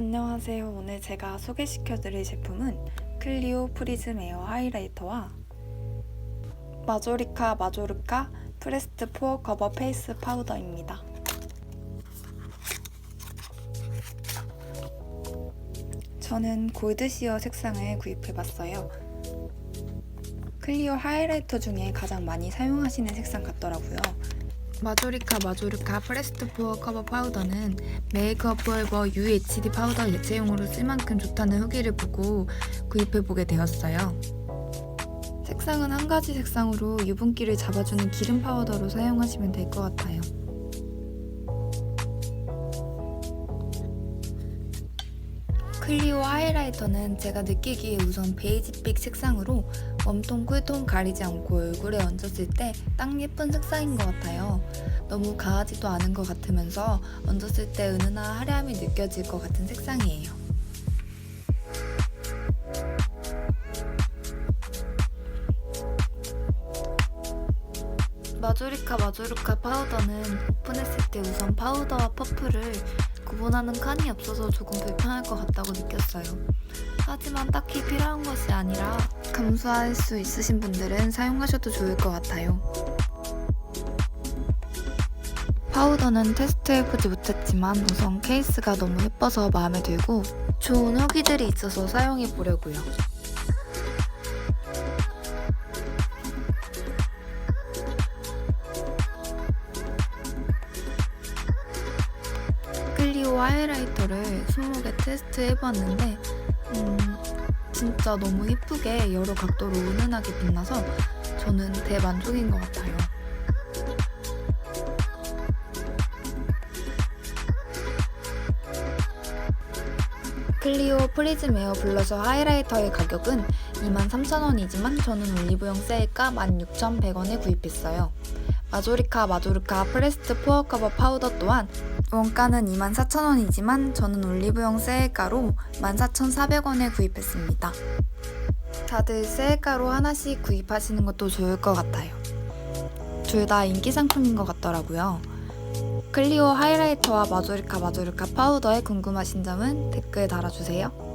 안녕하세요. 오늘 제가 소개시켜드릴 제품은 클리오 프리즘 에어 하이라이터와 마조리카 마조르카 프레스트 포어 커버 페이스 파우더입니다. 저는 골드시어 색상을 구입해봤어요. 클리오 하이라이터 중에 가장 많이 사용하시는 색상 같더라고요. 마조리카 마조르카 프레스트 포어 커버 파우더는 메이크업 포에버 UHD 파우더 예체용으로 쓸 만큼 좋다는 후기를 보고 구입해보게 되었어요. 색상은 한 가지 색상으로 유분기를 잡아주는 기름 파우더로 사용하시면 될 것 같아요. 클리오 하이라이터는 제가 느끼기에 우선 베이지빛 색상으로 웜톤, 쿨톤 가리지 않고 얼굴에 얹었을 때 딱 예쁜 색상인 것 같아요. 너무 가하지도 않은 것 같으면서 얹었을 때 은은한 화려함이 느껴질 것 같은 색상이에요. 마조리카 마조르카 파우더는 오픈했을 때 우선 파우더와 퍼프를 구분하는 칸이 없어서 조금 불편할 것 같다고 느꼈어요. 하지만 딱히 필요한 것이 아니라 감수할 수 있으신 분들은 사용하셔도 좋을 것 같아요. 파우더는 테스트해보지 못했지만 우선 케이스가 너무 예뻐서 마음에 들고 좋은 후기들이 있어서 사용해보려고요. 하이라이터를 20개 테스트 해봤는데 음, 진짜 너무 예쁘게 여러 각도로 은은하게 빛나서 저는 대만족인 것 같아요. 클리오 프리즘 에어 블러셔 하이라이터의 가격은 23,000원이지만 저는 올리브영 세일가 16,100원에 구입했어요. 마조리카 마조르카 프레스트 포어 커버 파우더 또한 원가는 24,000원이지만 저는 올리브영 세일가로 14,400원에 구입했습니다. 다들 세일가로 하나씩 구입하시는 것도 좋을 것 같아요. 둘 다 인기 상품인 것 같더라고요. 클리오 하이라이터와 마조리카 마조리카 파우더에 궁금하신 점은 댓글 달아주세요.